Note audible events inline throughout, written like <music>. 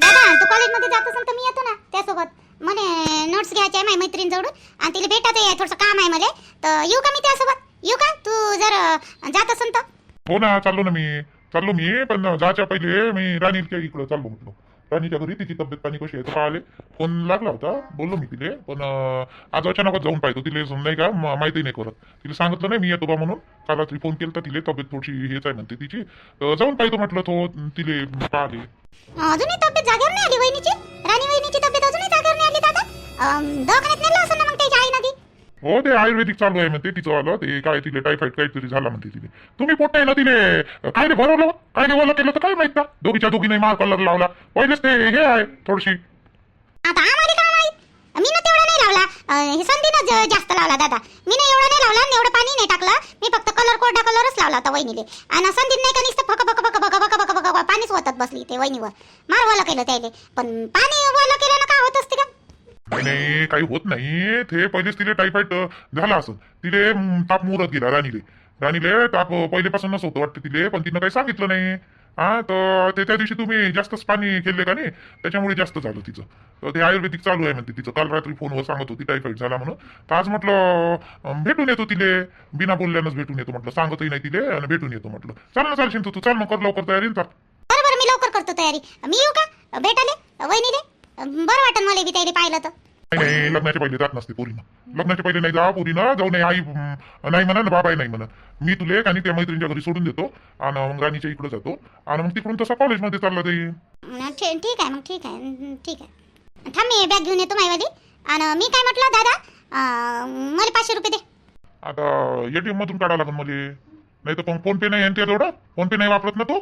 दादा तू कॉलेजमध्ये जात असेल तर मी येतो ना त्यासोबत. म्हणे नोट्स घ्यायचे आहे माझ्या मैत्रिणीजवळून आणि तिला भेटायचं आहे थोडंसं काम आहे मला. तर येऊ का मी त्यासोबत? येऊ का? तू जर अं, जात असेल तर. हो ना चाललो ना मी. चाललो मी पण जायच्या पहिले मी राणीच्या इकडं चाललो म्हटलं. राणीच्या घरी तिची तब्येत पाणी कशी आहे तर पाहिले. फोन लागला होता बोललो मी तिले पण अं, आज अचानकच जाऊन पाहतो तिले नाही का म- माहिती नाही करत. तिला सांगितलं नाही मी येतो बा म्हणून. काल रात्री फोन केला तिले तब्येत थोडीशी हेच आहे म्हणते तिची. तर जाऊन पाहतो म्हटलं तो तिले पाहिले. अजूनही तब्येत जागेवर नाही आली वहिनीची? राणी वहिनीची तब्येत अजूनही जागेवर नाही आली दादा? अं, दवाखान्यात नेलं असं ना मग त्याच्या आई नदी हो ते आयुर्वेदिक चालू आहे म्हणते तिचं आलं ते काय तिले टायफॉइड काहीतरी झाला म्हणते तिले. तुम्ही पोट ना तिले? काय रे भरवलं? काय नाही केलं तर काय माहीत ना? दोघीच्या दोघीने मार कलर लावला. पहिलेच ते हे आहे थोडीशी. आता आम्हाला काय माहीत मी ना तेवढा हे संधीनं ज- जास्त लावला दादा. मी नाही एवढा नाही लावला एवढं पाणी नाही टाकलं. मी फक्त कलर कोरडा कलरच लावला होता वहिनीले. आणि संधीन नाही का नुसतं फक फक फक फक फक फक फक पाणीच ओतत बसली ते वहिनीवर. मार वाला केलं त्याले. पण पाणी वाला केलं ना काय होत असते का? नाही नाही काही होत नाही. ते पहिलेच तिले टायफॉइड झाला असं तिले ताप मुरत गेला राणीले. राणीले ताप अं, पहिलेपासूनच होतं वाटतं तिले पण तिनं काही सांगितलं नाही. हा तर ते त्या दिवशी तुम्ही जास्तच पाणी केले का नाही? त्याच्यामुळे जास्त झालं तिचं. तर ते आयुर्वेदिक चालू आहे म्हणते तिचं. काल रात्री फोनवर सांगत होती टायफॉइड झाला म्हणून. तर आज म्हटलं भेटून येतो तिले. बिना बोलल्यानंच भेटून येतो म्हटलं. सांगतही नाही तिले आणि भेटून येतो म्हटलं. चाल ना चालशील तू तू. चाल मग कर लवकर तयारी चाल बरं मी लवकर करतो तयारी. मी येऊ का? भेटाले? वहिनीले? बरं वाटन मला बी त्याला पाहिलं तर. नाही नाही लग्नाच्या पहिले जात नसते पोरीनं. लग्नाच्या पहिले नाही जा पोरीनं जाऊ नये आई नाही म्हणा ना बाबाही नाही म्हणा मी तुले आणि त्या मैत्रिणीच्या घरी सोडून देतो आणि मग राणीच्या इकडे जातो आणि मग तिकडून तसा कॉलेजमध्ये चालला जाईल. ठीक आहे मग ठीक आहे ठीक आहे. थांब मी बॅग घेऊन येतो मायवाली आणि मी काय म्हटलं दादा मला पाचशे रुपये दे. आता एटीएम मधून काढा लागेल मला. नाही तर फोन पे नाही आहे त्याजवळ फोन पे नाही वापरत ना तो?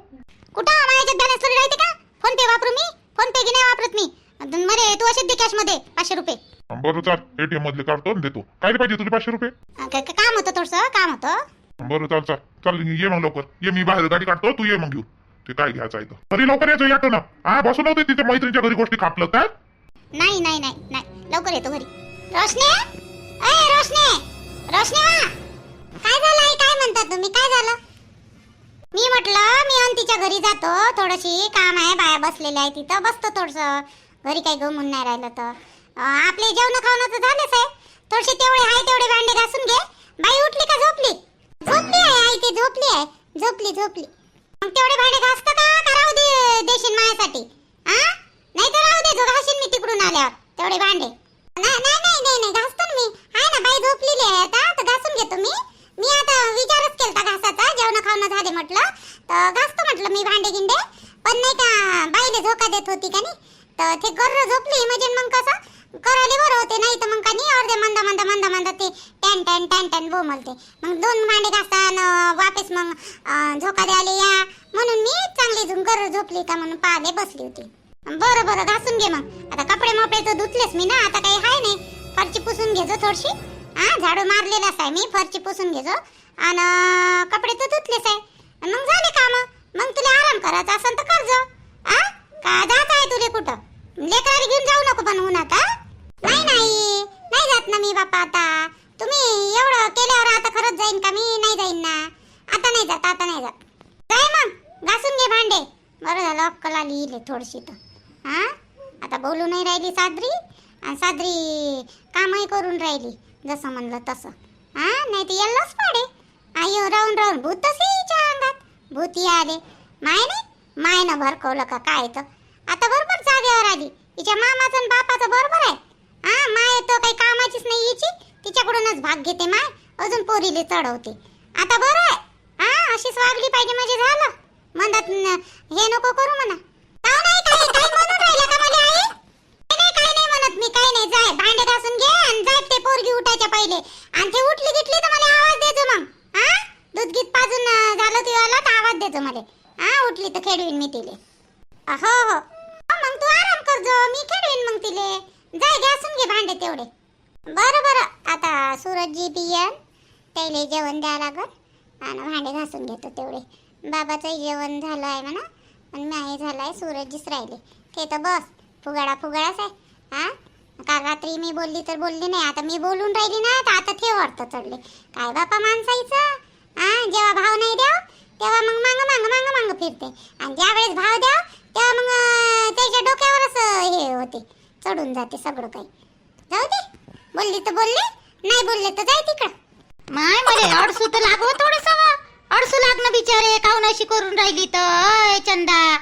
कुठं? माझ्यात बॅलन्स राहते का? फोन पे वापरू मी? फोन पे की नाही वापरत मी? मरे तू असेच दे कॅशमध्ये पाचशे रुपये. बरं चाल एटीएम मधले काढतो आणि देतो. काय रे पाहिजे तुझे पाचशे रुपये? अं, का- का- काम होतं थोडस काम होतं. बरं चाल चाल. चाल ये मग लवकर. ये मी बाहेर गाडी काढतो तू ये मग घेऊ ते काय घ्यायचं आहे तर घरी लवकर यायचं याटो ना हा बसून नव्हते तिथे मैत्रिणीच्या घरी गोष्टी कापलं काय नाही नाही नाही नाही. लवकर येतो घरी. रोशने? अय रोशने! रोशने वा! काय झालं आई काय म्हणता तुम्ही? काय झालं? मी म्हटलं मी अंतीच्या घरी जातो. थोडीशी काम आहे बाया बसलेल्या आहे तिथं बसतो थोडस. घरी काही गमून नाही राहिलं तर. आपले जेवण खावणं तर झालंच आहे. थोडेसे तेवढे आहे तेवढे भांडे घासून घे. बाई उठली का झोपली? झोपली आहे आई ते झोपली आहे. झोपली झोपली. मग तेवढे भांडे घासत का? राहू दे देशील माझ्यासाठी हा नाही तर राहू दे घासीन मी तिकडून आल्यावर. तेवढे भांडे. नाही नाही नाही नाही नाही घासतो ना मी. आहे ना बाई झोपलेली आहे आता तर घासून घेतो मी. मी आता विचारच केलता घासाचा जेवण खावणं झाले म्हटलं. तर घासतो म्हटलं मी भांडे गिंडे पण नाही का बाईले झोका देत होती का नाही? तर ते गर्र झोपली. म्हणजे मग कसं? करायला बरं होते. नाही तर मग का नाही अर्धे मंदा मंदा मंदा मंदा ते टॅन टॅन टॅन टॅन बोमलते मग दोन भांडे घासता वापस मग झोका द्यायला या. म्हणून मी चांगली गर्र झोपली का म्हणून पाहले बसली होती. बरं बरं घासून घे मग. आता कपडे मपडे तर धुतलेच मी ना. आता काही हाय नाही. फरची पुसून घेजो थोडीशी. हा झाडू मारलेलाच आहे मी. फरची पुसून घेजो. आणि कपडे तर धुतलेच आहे. मग झाले काम. मग तुला आराम करायचा असेल तर करजो. आ? का जात आहे तुले कुठं? लेकराला घेऊन जाऊ नको पण उन्हात का नाही नाही. नाही जात ना मी बापा आता. तुम्ही एवढं केल्यावर आता खरंच जाईन का? मी नाही जाईन ना. आता नाही जात आता नाही जात. जाय मग घासून घे भांडे. बरं झालं अक्कल आली इले थोडीशी तर हा? आता बोलू नाही राहिली सादरी आणि सादरी कामही करून राहिली जसं म्हणलं तसं. हा? नाही तर येल्लाच पाडे. आई राहून राहून. भूत तसे अंगात. भूती आले. माय नाही? मायनं भरकवलं का काय तर? आता बरोबर जागेवर आली. तिच्या मामाचं आणि बापाचं बरोबर आहे? हा माय तर काही कामाचीच नाही हिची. तिच्याकडूनच भाग घेते माय. अजून पोरीले चढवते. आता बरं आहे. हा अशीच वागली पाहिजे म्हणजे झालं. म्हणतात हे नको करू म्हणा. नाही नाही, म्हणत मी. नाही जाय. भांडे घासून घे आणि जाय ते पोरगी उठायच्या पहिले. आणि ते उठली गिटली तर मला आवाज द्यायचो मग. हा दूध गीत पाजून झालं तिला तर आवाज द्यायचो मला. हा उठली तर खेळवीन मी तिले. हो हो. मग तू आराम करजो मी खेळवीन मग तिले. जाय घासून घे भांडे तेवढे. बरं बरं. आता सूरजजी बियन त्याला जेवण द्या लागल. आणि भांडे घासून घेतो तेवढे. बाबाचंही जेवण झालं आहे म्हणा. आणि नाही झालं आहे सूरजजीच राहिले. ते तर बस फुगाडा फुगाडाच आहे. हा? काल रात्री मी बोलली तर बोलली नाही आता मी बोलून राहिली ना तर आता ते वाटतं चढले. काय बापा माणसाईचं? हा जेव्हा भाव नाही द्या तेव्हा मग मांग मांग मांग मांग फिरते. आणि ज्या वेळेस भाव द्याव तेव्हा मग त्याच्या डोक्यावरच हे होते. चढून जाते सगळं काही. जाऊ दे. बोलली तर बोलले नाही बोलले तर जाय तिकडं. माय मले अडसू तर लागव थोडस. अडसू लागणं बिचारे काऊन अशी करून राहिली तर अय चंदा.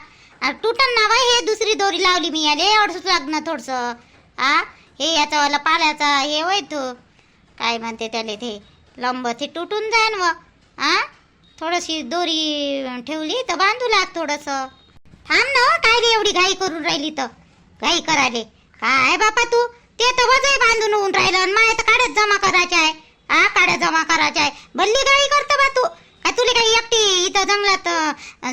तुटन ना हे दुसरी दोरी लावली मी याले अडसूच लागणं थोडस. आ? हे याचा वाला पाल्याचा हे होय तू. काय म्हणते त्याले ते? लंब ते तुटून जाईन व. आ? थोडीशी दोरी ठेवली तर बांधू लाग थोडस. थांब ना हो, काय रे एवढी घाई करून राहिली तर? घाई करायले. काय बापा तू? ते तर वजय बांधून होऊन राहिलं आणि माय तर काड्यात जमा करायचे आहे. हा काड्या जमा करायचे आहे. भल्ली घाई करतो बा तू. काय तुला काही एकटी इथं जंगलात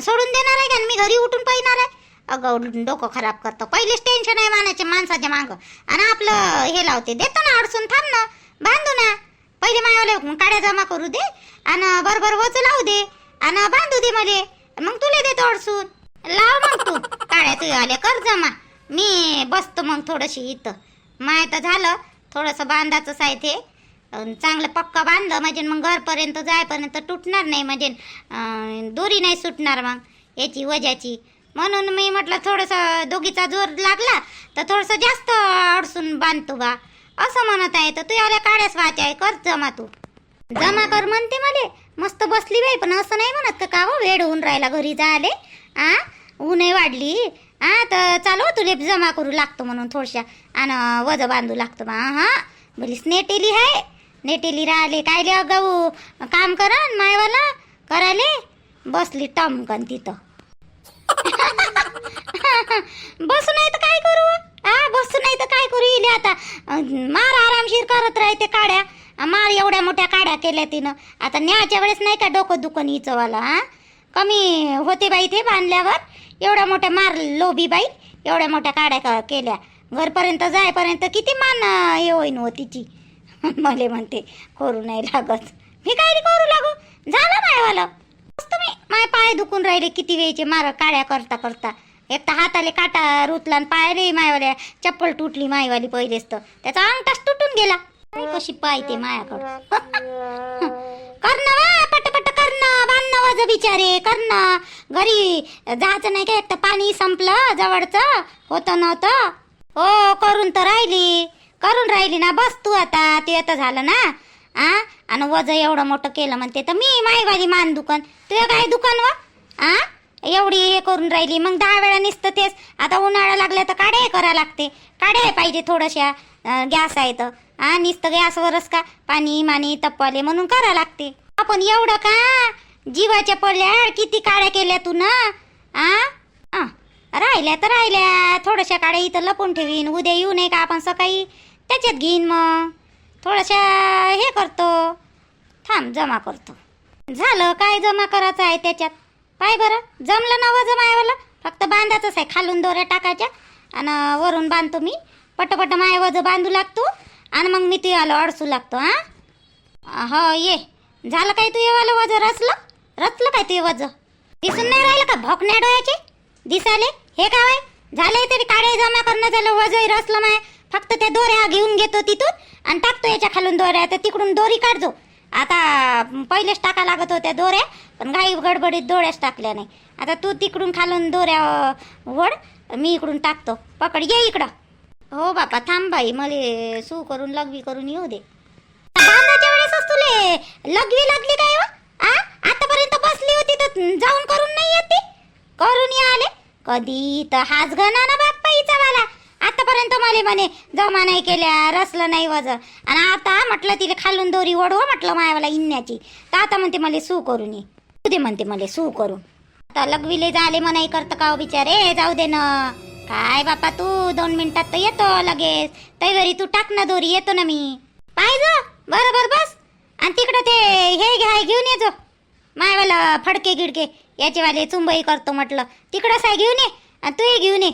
सोडून देणार आहे का? आणि मी घरी उठून पाहिणार आहे? अगं डोकं खराब करतो. पहिलेच टेन्शन आहे मानाचे माणसाच्या मागं. आणि आपलं हे लावते. देतो ना अडचून थांब ना. बांधू ना. पहिले मायावले काड्या जमा करू दे आणि बरोबर वच लावू दे आणि बांधू दे मले. मग तुला दे अडसून. लाव मग तू. काड्या तू आले कर जमा. मी बसतो मग थोडीशी इथं. माय तर झालं थोडंसं बांधायचंच आहे. ते चांगलं पक्का बांधलं म्हणजे मग घरपर्यंत जायपर्यंत तुटणार नाही म्हणजे दोरी नाही सुटणार मग याची वजाची. म्हणून मी म्हटलं थोडंसं दोघीचा जोर लागला तर थोडंसं जास्त अडसून बांधतो बा. असं म्हणत आहे तर तू याला काड्याच वाचे आहे कर जमा तू. जमा कर म्हणते मले. मस्त बसली बाई पण असं नाही म्हणत का हो वेळ होऊन राहिला घरी जायले आ? ऊनही वाढली. आ तर चालू हो तुले जमा करू लागतो म्हणून थोडशा. आणि वज बांधू लागतो बा. हा? बोलीस नेटेली आहे नेटेली राहिले. काय ले अगाऊ काम करा मायवाला. करायले. बसली टमकन तिथं. <laughs> बसू नाही तर काय करू? हा बसू नाही तर काय करू इले आता. मार आरामशीर करत राहते काड्या. मार एवढ्या मोठ्या काड्या केल्या तिनं. आता न्याच्या वेळेस नाही का डोकं दुखन हिचवाला हा? कमी होते बाई ते बांधल्यावर. एवढ्या मोठ्या मार लोबी बाई एवढ्या मोठ्या काड्या केल्या. घरपर्यंत जायपर्यंत किती मान हे होईन हो तिची. <laughs> मले म्हणते करू नाही लागत. मी काय करू लागू? झालं मायवालं. तुम्ही मी माय पाय दुखून राहिले किती वेळचे मार काड्या करता करता. एक तर हाताले काटा रुतला आणि पाय रे मायवाल्या चप्पल तुटली मायवाली पहिलेच तर. त्याचा अंगठाच तुटून गेला. काय कशी पायते मायाकडं. <laughs> कर वा पटपट कर बांधणं वज बिचारे कर्ण. घरी जायचं नाही का एक तर पाणी संपलं जवळचं. होतं नव्हतं. हो करून तर राहिली. करून राहिली ना बस तू आता ते आता झालं ना. आ? आणि वजन एवढं मोठं केलं म्हणते तर मी मायवाली मान दुकान. तुझं काय दुकान व? आ? एवढी हे करून राहिली. मग दहा वेळा निसतं तेच. आता उन्हाळा लागला तर काढे करा लागते. काढे पाहिजे थोड्याशा गॅस आहे तर. हा निसतं गॅसवरच का? पाणी माणी तप्पाले म्हणून करा लागते. आपण एवढं का? जीवाच्या पडल्या किती काड्या केल्या तू ना? आ? आ, राहिल्या तर राहिल्या. थोड्याशा काड्या इथं लपून ठेवीन. उद्या येऊ नये का आपण सकाळी? त्याच्यात घेईन मग. थोड्याशा हे करतो. थांब जमा करतो. झालं. काय जमा करायचं आहे त्याच्यात? पाय बरं. जमलं ना व जमायवाला फक्त बांधायचंच आहे. खालून दोऱ्या टाकायच्या आणि वरून बांधतो मी. पटपट माय बांधू लागतो आणि मग मी ते अडसू लागतो हा? हो ये. झालं काय तू येवालं वज? रचलं? रचलं काय ते वज? दिसून नाही राहिलं का? भोकण्या डोळ्याचे? दिसाले हे काय झाले तरी काळे जमा करणं झालं. वजही रचलं माय. फक्त त्या दोऱ्या घेऊन घेतो तिथून आणि टाकतो याच्या खालून दोऱ्या. तर तिकडून दोरी काढतो. आता पहिलेच टाका लागत होत्या दोऱ्या पण घाई गडबडीत दोऱ्याच टाकल्या नाही. आता तू तिकडून खालून दोऱ्या वड मी इकडून टाकतो. पकड ये इकडं. हो बापा थांब बाई मले सू करून लघवी करून येऊ दे. बांधाच्या वेळेसच तुले लघवी लागली काय हो? आ? आतापर्यंत बसली होती तर जाऊन करून नाही येते करून ये आले. कधी तर हाच घना ना बाप्पा आतापर्यंत मला म्हणे जमा नाही केल्या रसलं नाही वज आणि आता म्हटलं तिला खालून दोरी ओढव म्हटलं मायावाला इन्याची. तर आता म्हणते मला सू करून ये. तू दे म्हणते मला सू करून. आता लघवीले झाले मनाई करतं का बिचारे. जाऊ दे ना. काय बापा तू? दोन मिनिटात तर येतो लगेच. तैवरी तू टाक ना दोरी येतो ना मी. पाहिजे बरोबर बस. आणि तिकडं ते हे घ्याय घेऊन येतो मायवाला फडके गिडके याचेवाले चुंबई करतो म्हटलं. तिकडं आहे घेऊन ये. आणि तूही घेऊन ये.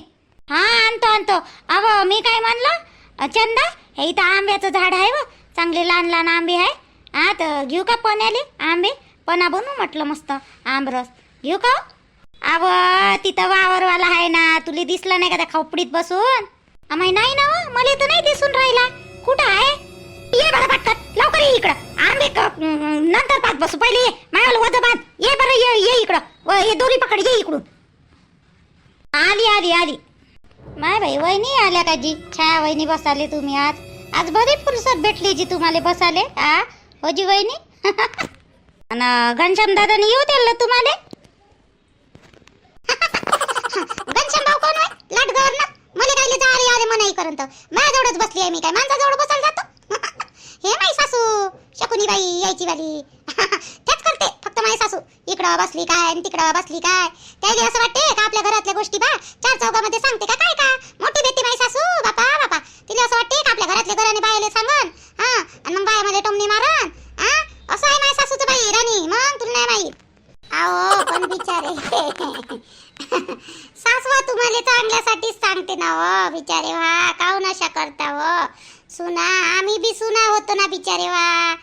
हा आणतो आणतो. अव मी काय म्हणलं? चंदा हे इथं आंब्याचं झाड आहे व चांगले लहान लहान आंबे आहे. हा तर घेऊ का पण्याले आंबे? पणा बनवू म्हटलं मस्त आंबरस घेऊ का हो? अव तिथं वावरवाला आहे ना तुला दिसलं नाही का त्या खोपडीत बसून? अमाय नाही ना हो, मला तर नाही दिसून राहिला. कुठं आहे? ये बरं पटकन लवकर ये इकडं. आंबे नंतर पाच बसू. पहिले ये मायाला वध बांध. ये बरं ये ये इकडं. ये हे दोरी पकड ये इकडून. आली आली आली. माय बाई वहिनी आल्या का जी? छाया वहिनी बसाले तुम्ही आज. आज बरी फुरसत भेटली जी तुम्हाला बसाले आ? हो जी वहिनी? <laughs> आणि घनश्याम दादाने येऊ दिलं तुम्हाला? <laughs> घनश्याम भाऊ कोण होय? लाट गव्हर्नर मला काय जा आले आले मनाई करंत माझ्याजवळच बसली आहे मी काय? माणसाजवळ बसायला जातो? <laughs> हे माई सासू शकुनी बाई यायची वाली तेच फक्त माई सासू. इकडं बसली काय आणि तिकडं बसली काय? त्याला असं वाटते का आपल्या घरातल्या गोष्टी बा? चार चौकामध्ये सांगते का काय का? मोठी बेटी माझी सासू. बापा बापा. तिला असं वाटते का आपल्या घरातल्या घराने बायाले सांगन? हा? आणि मग बायामध्ये टोमणी मारन? हा? असं आहे माझ्या सासूचं बाई राणी. मग तुला नाही माहीत. आओ पण बिचारे. <laughs> सासवा तुम्हाला चांगल्यासाठीच सांगते ना हो बिचारे वा. काऊ अशा हो करता व सुना आम्ही बी सुना होतो ना बिचारे वा.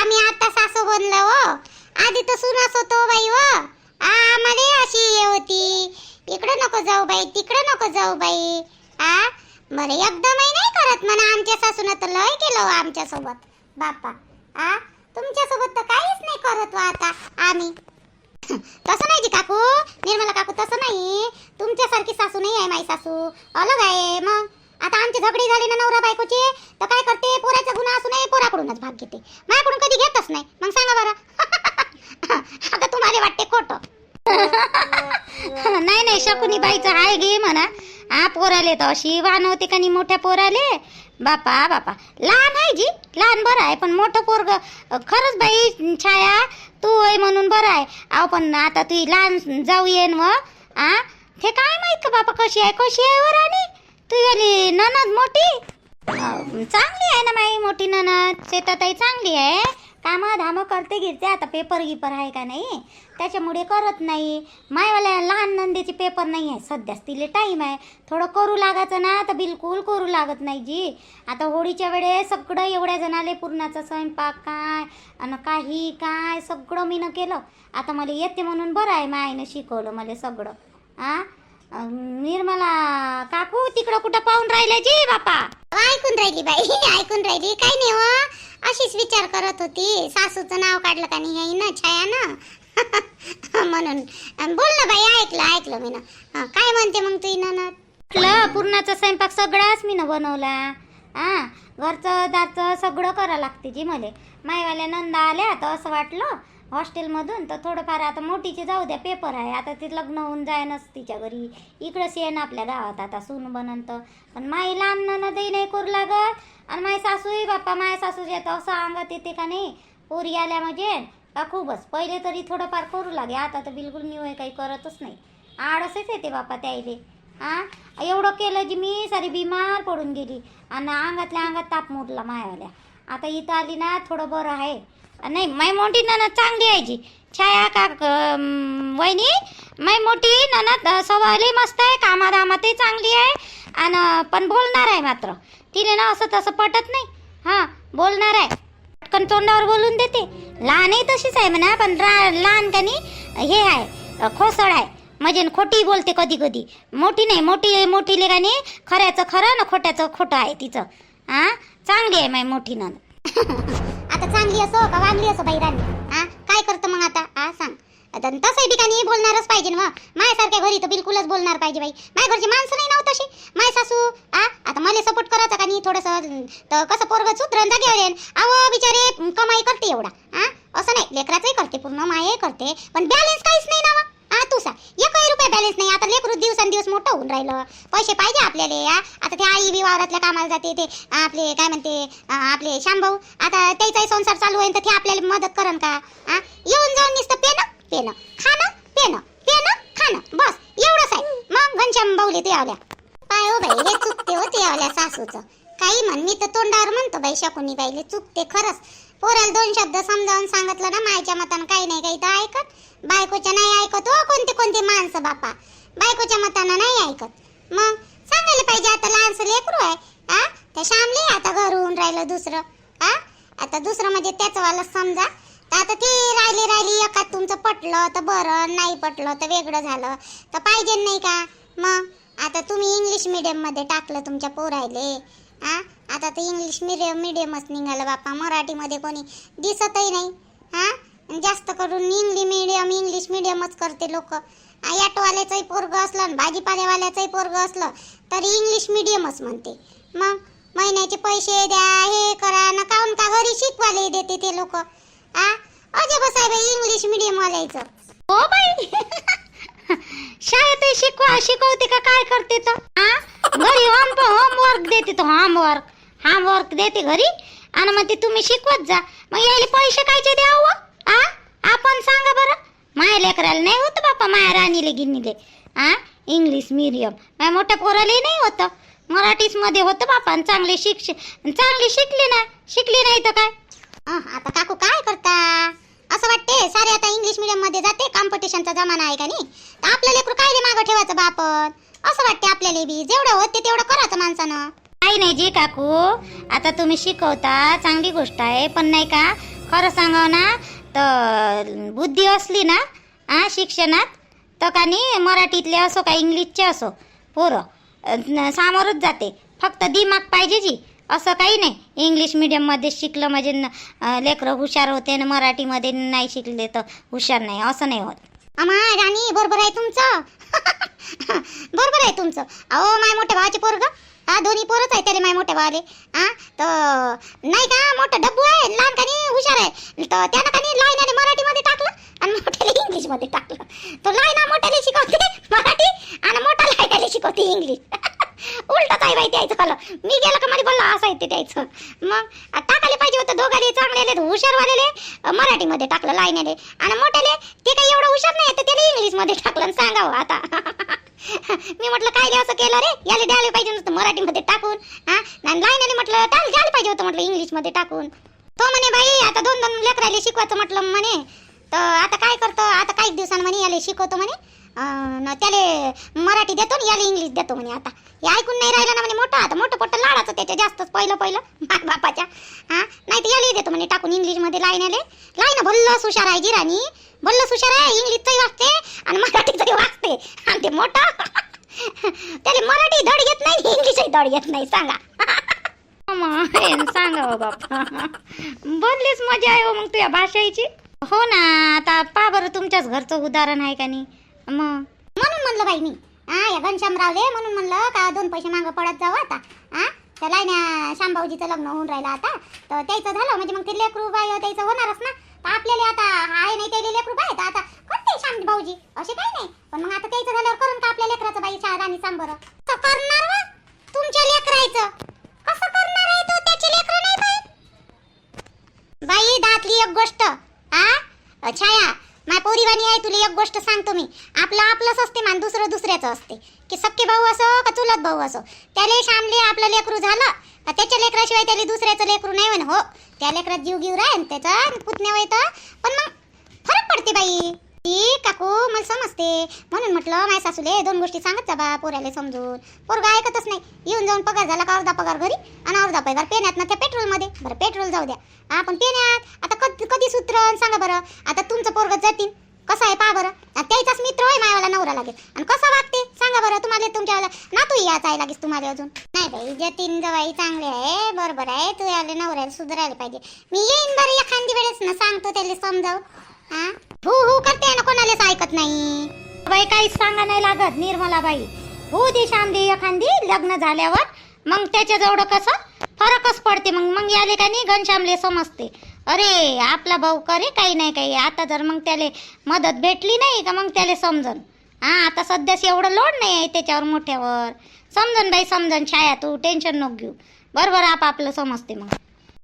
आम्ही आता सासू बनलो व आधी तर सुनास होतो बाई हो. आ, आम्हाला अशी हे होती. इकडं नको जाऊ बाई तिकडं नको जाऊ बाई. आ बरं एकदमही नाही करत म्हणा आमच्या सासून तर लय केलं हो आमच्यासोबत बापा आ तुमच्यासोबत तर काहीच नाही करत हो आता आम्ही. तसं नाही जी काकू निर्मला काकू तसं नाही. तुमच्यासारखी सासू नाही आहे माई सासू. अलग आहे मग. आता आमची झगडी झाली ना नवरा बायकोची तर काय करते? पोराचा गुन्हा असू नये पोराकडूनच भाग घेते. माझ्याकडून कधी घेतच नाही. मग सांगा बरं. <laughs> आता तुम्हाला वाटते खोटं? नाही नाही शकुनी बाईचं आहे घे म्हणा. हा पोराले तर अशी वाहन होते का नाही मोठ्या पोराले? बापा बापा. लहान आहे जी लहान बरं आहे पण मोठं पोरग. खरंच बाई छाया तू आहे म्हणून बरं आहे. अहो पण आता तू लहान जाऊ येईन व आ? ते काय माहीत का बापा कशी आहे कशी आहे वर आणि? तू झाली ननद मोठी? चांगली आहे ना माई मोठी ननद. शेताताई चांगली आहे. कामं धामं करते गिरते आता पेपर गिपर आहे का नाही? त्याच्यामुळे करत नाही. मायवाल्या लहान नंदीचे पेपर नाही आहे. सध्याच तिले टाईम आहे. थोडं करू लागायचं ना तर बिलकुल करू लागत नाही जी. आता होळीच्या वेळेस सगळं एवढ्या जणाले पूर्णाचा स्वयंपाक काय आणि काही काय सगळं मीनं केलं. आता मला येते म्हणून बरं आहे मायनं शिकवलं मला सगळं. आ? निर्मला काकू तिकडं कुठं पाहून राहिले जी बापा? ऐकून राहिली बाई <laughs> ऐकून राहिली. काय नाही हो अशीच विचार करत होती. सासूचं नाव काढलं का नाही हे ना छाया ना म्हणून बोल ना बाई ऐकलं ऐकलं मी ना. काय म्हणते मग तू ना पूर्णाचा स्वयंपाक सगळाच मी ना बनवला. हा घरचं दारचं सगळं करा लागते जी मले. मायवाल्या नंदा आल्या तर असं वाटलं हॉस्टेलमधून तर थोडंफार आता मोठीचे जाऊ द्या पेपर आहे. आता ते लग्न होऊन जायनच तिच्या घरी. इकडंच ये ना आपल्या गावात आता सून बनंत पण माई लहान ननदही नाही करू लागत. आणि माई सासूही बाप्पा माय सासू येतं असं अंगात येते का नाही? पोरी आल्या म्हणजे का खूपच. पहिले तरी थोडंफार करू लागे. आता तर बिलकुल मी काही करतच नाही. आळसच येते बाप्पा त्याईले. हां एवढं केलं जी मी सारी बिमार पडून गेली. आणि अंगातल्या अंगात ताप मोडला मायावाल्या. आता इथं आली ना थोडं बरं आहे. नाही माय मोठी ननद चांगली आहे जी. छाया का वहिनी माय मोठी ननद अं, मस्त आहे कामाधामातही चांगली आहे आणि पण बोलणार आहे मात्र. तिने ना असं तसं पटत नाही. हां बोलणार आहे. पटकन तोंडावर बोलून देते. लहानही तशीच आहे म्हणा पण रा लहान का नाही हे आहे खोसळ आहे. म्हणजे खोटी बोलते कधी कधी. मोठी नाही मोठी मोठी का नाही खऱ्याचं खरं ना खोट्याचं खोटं आहे तिचं. हा चांगली आहे माय मोठी नन <laughs> चांगली असो का वांगली असो बाई हा काय करतो मग आता? हा सांग. आता तसंही ठिकाणी बोलणारच पाहिजे ना माझ्यासारख्या घरी तर बिलकुलच बोलणार पाहिजे बाई. माझ्या घरची माणसं नाही ना हो तशी. माय सासू आ? आता मला सपोर्ट करायचा का नाही? थोडंसं तर कसं पोरग सुधरण जागेवर येईन? अहो बिचारे कमाई करते एवढा. हा असं नाही. लेकराचंही करते पूर्ण माये करते. पण बॅलन्स काहीच नाही ना तू सांग. एकही रुपये बॅलन्स नाही. आता दिवस मोठं होऊन राहिलं. पैसे पाहिजे आपल्याला या. आता ते आई बी वावरातल्या कामाला जाते ते आपले काय म्हणते आपले शांभाऊ आता त्याचाही संसार चालू होईल तर ते आपल्याला मदत करन का? आ येऊन जाऊन नुसतं पेनं पेनं खाणं पेनं पेनं खाणं. बस एवढंच आहे. मग घनश्याम भाऊले ते आल्या काय हो बाई हे चुकते हो ते आल्या सासूचं. काही म्हण मी तर तोंडावर म्हणतो बाई शकुनी बाईले चुकते खरंच. पोराला दोन शब्द समजावून सांगितलं ना मायच्या मतानं काही नाही काही तर ऐकत बायकोच्या नाही ऐकत हो कोणते कोणते माणसं बापा. बायकोच्या मतानं नाही ऐकत. मग सांगायला पाहिजे आता लहानसं लेकरू आहे हा त्या श्यामले आता घर होऊन राहिलं दुसरं हा आता दुसरं म्हणजे त्याचं वाला समजा. तर आता ती राहिली राहिली एखाद तुमचं पटलं तर बरं नाही पटलं तर वेगळं झालं. तर पाहिजे नाही का? मग आता तुम्ही इंग्लिश मिडियममध्ये टाकलं तुमच्या पोरायले हा आता तर इंग्लिश मिडियम मिडियमच निघालं बापा मराठीमध्ये कोणी दिसतही नाही हा जास्त करून इंग्लिश मिडियम इंग्लिश मिडियमच करते लोक. ऑटोवाल्याचंही पोरग असलं आणि भाजीपाल्यावाल्याचंही पोरग असलं तरी इंग्लिश मिडियमच म्हणते. मग महिन्याचे पैसे द्या हे करा ना काऊन का घरी शिकवायला देते ते लोक? आ? अजबच आहे बाई इंग्लिश मिडियम वाल्याचं हो बाई. <laughs> शाळेत शिकवा शिकवते का काय करते तर हा घरी होम होमवर्क देते तर होमवर्क होमवर्क देते घरी आणि मग ते तुम्ही शिकवत जा. मग यायला पैसे कायचे द्यावं? आ? आपण सांगा बरं. माया लेकराला नाही होत बापा माया राणीले गिन्नीले आ? इंग्लिश मीडियम माया मोठ्या पोराले नाही होतं. मराठीच मध्ये होतं बापा आणि चांगले शिक्ष चांगली शिकली ना. शिकली नाही तर काय? आता काकू काय करता? असं वाटते सारे आता इंग्लिश मीडियममध्ये जाते कॉम्पिटिशनचा जमाना आहे का नाही? तर आपलं लेकरू काय मागं ठेवायचं बा आपण असं वाटते आपल्याला बी. जेवढं होते तेवढं करायचं माणसानं. काही नाही जी काकू आता तुम्ही शिकवता चांगली गोष्ट आहे. पण नाही का? खरं सांगाव ना तर बुद्धी असली ना आ शिक्षणात तर का नाही मराठीतले असो का इंग्लिशचे असो पोरं सामोरच जाते. फक्त दिमाग पाहिजे जी असं काही नाही. इंग्लिश मिडियममध्ये शिकलं म्हणजे लेकरं हुशार होते आणि मराठीमध्ये नाही शिकले तर हुशार नाही असं नाही होत. आम्हा राणी बरोबर आहे तुमचं? <laughs> बरोबर आहे तुमचं. अहो माय मोठ्या भावाचे पोरग. हा दोन्ही पोरच आहे त्याला माय मोठ्या भावाले हा तर नाही का मोठं डब्बू आहे लहान कानी हुशार आहे. तर त्यानं कानी लाईनाने मराठीमध्ये टाकलं आणि मोठ्याला इंग्लिशमध्ये टाकलं. तो लाईना मोठ्याला शिकवते मराठी आणि मोठा लाईनाला शिकवते इंग्लिश. <laughs> उलटच आहे बाई द्यायचं मला मी गेलं का मला बोलला असं आहे ते द्यायचं. मग टाकायला पाहिजे होतं. दोघाले चांगले हुशारवालेले. मराठीमध्ये टाकलं लाईनेले आणि मोठ्याले ते काही एवढं हुशार नाही तर त्याला इंग्लिशमध्ये टाकलं सांगावं आता. <laughs> मी म्हटलं काय रे असं केलं रे? याला द्यायला पाहिजे नसतं मराठीमध्ये टाकून. हा आणि लाईनेले म्हटलं त्याला द्यायला पाहिजे होतं म्हटलं इंग्लिशमध्ये टाकून. तो म्हणे बाई आता दोन दोन लेकराले शिकवायचं म्हटलं म्हणे. तर आता काय करतो? आता काही दिवसांनी म्हणे याला शिकवतो म्हणे. न त्याले मराठी देतो आणि याला इंग्लिश देतो म्हणे आता. हे ऐकून नाही राहिलं ना म्हणे मोठा आता मोठं पोट्ट लाडाचं त्याच्या जास्तच पहिलं पहिलं. माय बापाच्या. हा? नाही तर यालाही देतो म्हणे टाकून इंग्लिशमध्ये लाईन आले लाईन भल्लस हुशार आहे जिराणी. भल्लस हुशार आहे इंग्लिशचंही वाचते आणि मराठीचंही वाचते. आणि ते मोठं. त्याला मराठी धड घेत नाही इंग्लिशही धड घेत नाही सांगा. सांगा हो बापा. बोललीच मजा आहे हो मग तुझ्या भाषेची. हो ना आता पा बरं तुमच्याच घरचं उदाहरण आहे का नाही? मग? म्हणून म्हणलं बाई मी. हा या घनश्यामरावले म्हणून म्हणलं का दोन पैसे मागं पडत जाऊ आता. हा त्या ना श्यामभाऊजीचं लग्न होऊन राहिलं आता. तर त्याचं झालं म्हणजे मग ते लेकरू बाय त्याचं होणारच ना. तर आपल्याला आता आहे नाही त्याला लेकरू बाय तर आता करते श्याम भाऊजी असे काही नाही. पण मग आता त्याचं झाल्यावर करून का आपल्या लेकराचं बाई शाळा राणी सांबर बरं तर करणार वा? तुमच्या लेकरायचं. कसं करणार आहे तो त्याची लेकरं नाही बाई? बाई दातली एक गोष्ट. आ छाया माय पोरीवाणी आहे तुला एक गोष्ट सांगतो मी. आपलं आपलंच असते मान दुसरं दुसऱ्याचं असते. की सक्के भाऊ असो का चुलत भाऊ असो. त्याले शामले आपलं लेकरू झालं का त्याच्या लेकराशिवाय त्याला दुसऱ्याचं लेकरू नाही म्हण हो. त्या लेकरात जीव घेऊ राहील त्याचा पुतण्या वयत पण मग फरक पडते बाई. ती काकू मला समजते. म्हणून म्हटलं माझ्या सासूले दोन गोष्टी सांगत जा बा पोऱ्याला समजून. पोरगा ऐकतच नाही. येऊन जाऊन पगार झाला का अर्धा पगार घरी? आणि अर्धा पगार पेण्यात ना त्या पेट्रोलमध्ये. बरं पेट्रोल जाऊ द्या. आपण पेण्यात. आता कधी कधी सूत्र? सांगा बरं. आता तुमचं पोरग जातील कसं आहे पा बरं. त्याचाच मित्र होय मायावाला नवरा लागेल. आणि कसा वागते? सांगा बरं तुम्हाला तुमच्या नातू याच आहे लागेल तुम्हाला अजून. नाही बाई जतीन जवाई चांगले आहे. बरोबर आहे. तू याला नवऱ्याला सुधारायला पाहिजे. मी येईन बरं एखादी वेळेस ना सांगतो त्याला समजाव हू? हू करते ना कोणालाच ऐकत नाही. बाई काहीच सांगा नाही लागत निर्मला बाई हो दे शामदे एखादी लग्न झाल्यावर मग त्याच्याजवळ कसं? फरकच पडते. मग मग याले का नाही घनश्यामले समजते. अरे आपला भाऊ करे काही नाही काही. आता जर मग त्याले मदत भेटली नाही का मग त्याले समजन. हा आता सध्याच एवढं लोड नाही आहे त्याच्यावर मोठ्यावर. समजन बाई समजन. छाया तू टेन्शन नको घेऊ. बरोबर आप आपलं समजते मग.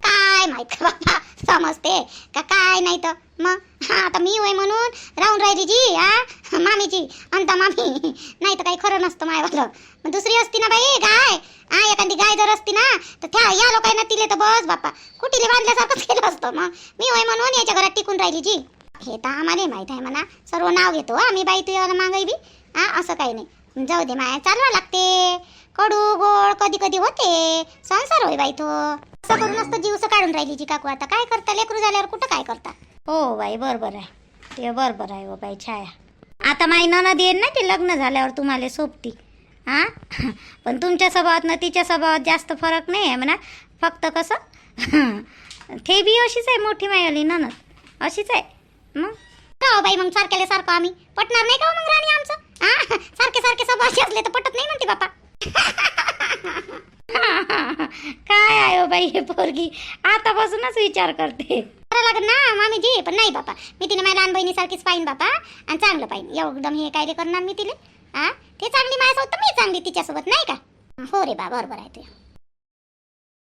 काय माहीत? <laughs> बाबा समजते. का काय नाही तर मग? हा आता मी होय म्हणून राहून राहिली जी हा? <laughs> मामीची अंता मामी. <laughs> नाही तर काही खरं नसतं मायवालं मग दुसरी असती ना बाई गाय. हा एखादी गाय जर असती ना तर त्या या लोकांना तिले तर बस बापा कुठीले बांधल्यासारखंच केलं असतं मग? मी होय म्हणून याच्या घरात टिकून राहिली जी. हे तर आम्हाला माहीत आहे म्हणा. सर्व नाव घेतो हा. मी बाई तुझ्या मागाई बी हा असं काही नाही. जाऊ दे माया चालवा लागते. कडू गोड कधी कधी होते. संसार होय बाई तो. असं करून असतं जीवस काढून राहिली जी काकू आता. काय करता? लेकरू झाल्यावर कुठं काय करता? हो बाई बरोबर आहे. ते बरोबर आहे हो बाई छाया. आता माई ननद येईन ना ती लग्न झाल्यावर तुम्हाला सोबती. हा पण तुमच्या स्वभावात ना तिच्या स्वभावात जास्त फरक नाही आहे म्हणा. फक्त कसं? ते बी अशीच आहे मोठी माईवाली ननद. अशीच आहे. मग? का हो बाई मग सारख्याला सारखं आम्ही? पटणार नाही का हो मग राणी आमचं? हा सारखे सारखे स्वभावाचे असले तर पटत नाही म्हणते बापा. काय आहे हो बाई हे पोरगी? आतापासूनच विचार करते. करा लागत ना मामीजी? पण नाही बापा. मी तिने माझ्या लहान बहिणीसारखीच पाहिन बापा. आणि चांगलं पाहिन. एकदम हे काय करणार मी तिले? हा ते चांगली माझ्यासोबत मी चांगली तिच्यासोबत नाही का? हो रे बा बरोबर आहे ते.